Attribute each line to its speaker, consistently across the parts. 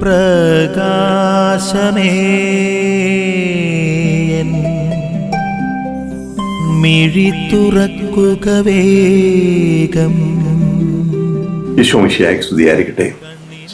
Speaker 1: പ്രകാശമേ. മിഴി തുറക്കുക വേഗം.
Speaker 2: യശോമിഷിയായി സ്തുതിയായിരിക്കട്ടെ.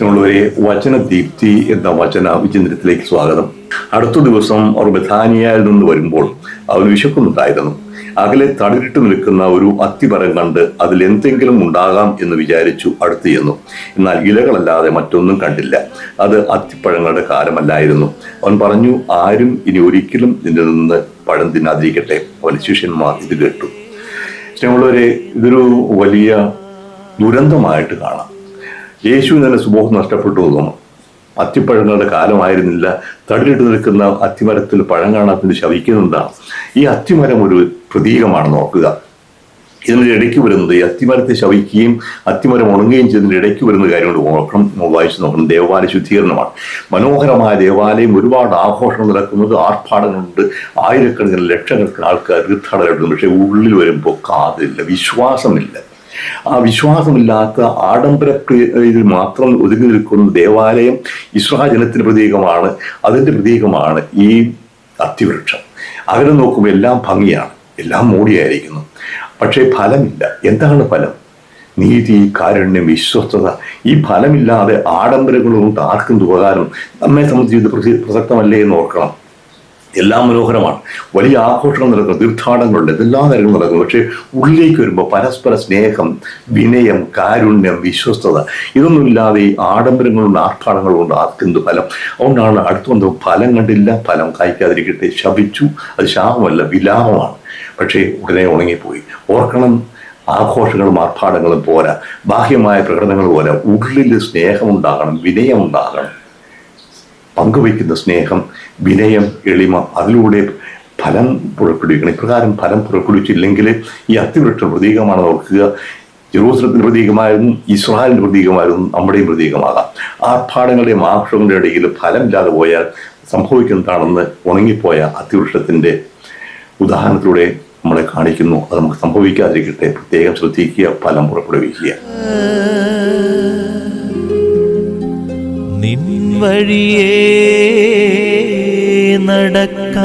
Speaker 2: നമ്മളുവരെ വചനദീപ്തി എന്ന വചന വിചിന്തനത്തിലേക്ക് സ്വാഗതം. അടുത്ത ദിവസം അവർ ബഥാനിയയിൽ നിന്ന് വരുമ്പോൾ അവർ വിശക്കുന്നുണ്ടായിരുന്നു. അകലെ തളിരിട്ട് നിൽക്കുന്ന ഒരു അത്തിമരം കണ്ട് അതിൽ എന്തെങ്കിലും ഉണ്ടാകാം എന്ന് വിചാരിച്ചു അടുത്ത് ചെന്നു. എന്നാൽ ഇലകളല്ലാതെ മറ്റൊന്നും കണ്ടില്ല. അത് അത്തിപ്പഴങ്ങളുടെ കാലമല്ലായിരുന്നു. അവൻ പറഞ്ഞു ആരും ഇനി ഒരിക്കലും ഇതിൽ നിന്ന് പഴം തിന്നാതിരിക്കട്ടെ. അവൻ ശിഷ്യന്മാർ ഇത് കേട്ടു. സ്നേഹമുള്ളവരെ ഇതൊരു വലിയ ദുരന്തമായിട്ട് കാണാം. യേശു തന്നെ സുബോധം നഷ്ടപ്പെട്ടു തോന്നും. അത്തിപ്പഴങ്ങളുടെ കാലമായിരുന്നില്ല. തടിലിട്ട് നിൽക്കുന്ന അത്തിമരത്തിൽ പഴം കാണാത്തിന് ശവിക്കുന്നുണ്ടാണ് ഈ അത്തിമരം ഒരു പ്രതീകമാണ് നോക്കുക ഇതിന്റെ ഇടയ്ക്ക് വരുന്നത് ഈ അത്തിമരത്തെ ശവിക്കുകയും അത്തിമരം ഉണങ്ങുകയും ചെയ്തതിന്റെ ഇടയ്ക്ക് വരുന്ന കാര്യം കൊണ്ട് നമ്മൾ വായിച്ചു നോക്കണം. ദേവാലയ ശുദ്ധീകരണമാണ്. മനോഹരമായ ദേവാലയം ഒരുപാട് ആഘോഷങ്ങൾ നടക്കുന്നത് ആർഭാടങ്ങളുണ്ട്. ആയിരക്കണക്കിന് ലക്ഷക്കണക്കിന് ആൾക്കാർ തീർത്ഥാടകരുണ്ട്. പക്ഷേ ഉള്ളിൽ വരുമ്പോൾ കാതില്ല വിശ്വാസമില്ല. ആ വിശ്വാസമില്ലാത്ത ആഡംബര ഇതിൽ മാത്രം ഒതുങ്ങി നിൽക്കുന്ന ദേവാലയം ഇസ്രാ ജനത്തിന് പ്രതീകമാണ്. അതിന്റെ പ്രതീകമാണ് ഈ അത്തിവൃക്ഷം. അകലെ നോക്കുമ്പോൾ എല്ലാം ഭംഗിയാണ്. എല്ലാം മൂടിയായിരിക്കുന്നു. പക്ഷേ ഫലമില്ല. എന്താണ് ഫലം? നീതി കാരുണ്യം വിശ്വസ്തത. ഈ ഫലമില്ലാതെ ആഡംബരങ്ങളൊന്നും ആർക്കും ഉപകാരം നമ്മെ സംബന്ധിച്ച് ഇത് പ്രസക്തമല്ലേ എന്ന് ഓർക്കണം. എല്ലാം മനോഹരമാണ്. വലിയ ആഘോഷങ്ങൾ നടക്കുന്നു തീർത്ഥാടനങ്ങളുണ്ട് എല്ലാ കാര്യങ്ങളും നടക്കുന്നു. പക്ഷേ ഉള്ളിലേക്ക് വരുമ്പോൾ പരസ്പര സ്നേഹം വിനയം കാരുണ്യം വിശ്വസ്തത ഇതൊന്നുമില്ലാതെ ഈ ആഡംബരങ്ങളുണ്ട് ആർഭാടങ്ങളുണ്ട് ആർക്കെന്ത് ഫലം? അതുകൊണ്ടാണ് അടുത്ത വന്ന് ഫലം കണ്ടില്ല ഫലം കായ്ക്കാതിരിക്കട്ടെ ശപിച്ചു അത് ശാപമല്ല വിലാപമാണ്. പക്ഷേ ഉടനെ ഉണങ്ങിപ്പോയി. ഓർക്കണം ആഘോഷങ്ങളും ആർഭാടങ്ങളും പോരാ. ബാഹ്യമായ പ്രകടനങ്ങൾ പോലെ ഉള്ളിൽ സ്നേഹമുണ്ടാകണം വിനയമുണ്ടാകണം. പങ്കുവയ്ക്കുന്ന സ്നേഹം വിനയം എളിമ അതിലൂടെ ഫലം പുറപ്പെടുവിക്കണം. ഇപ്രകാരം ഫലം പുറപ്പെടുവിച്ചില്ലെങ്കിൽ ഈ അത്തിവൃക്ഷ പ്രതീകമാണ് ഓർക്കുക. ജെറൂസലത്തിന്റെ പ്രതീകമായിരുന്നു ഇസ്രായേലിന്റെ പ്രതീകമായിരുന്നു നമ്മുടെയും പ്രതീകമാകാം. ആർഭാടങ്ങളുടെയും ആഘോഷങ്ങളുടെ ഇടയിൽ ഫലമില്ലാതെ പോയാൽ സംഭവിക്കുന്നതാണെന്ന് ഉണങ്ങിപ്പോയ അത്തിവൃക്ഷത്തിന്റെ ഉദാഹരണത്തിലൂടെ നമ്മളെ കാണിക്കുന്നു. അത് നമുക്ക് സംഭവിക്കാതിരിക്കട്ടെ. പ്രത്യേകം ശ്രദ്ധിക്കുക ഫലം പുറപ്പെടുവിക്കുക.
Speaker 1: നിൻ വഴിയേ നടക്ക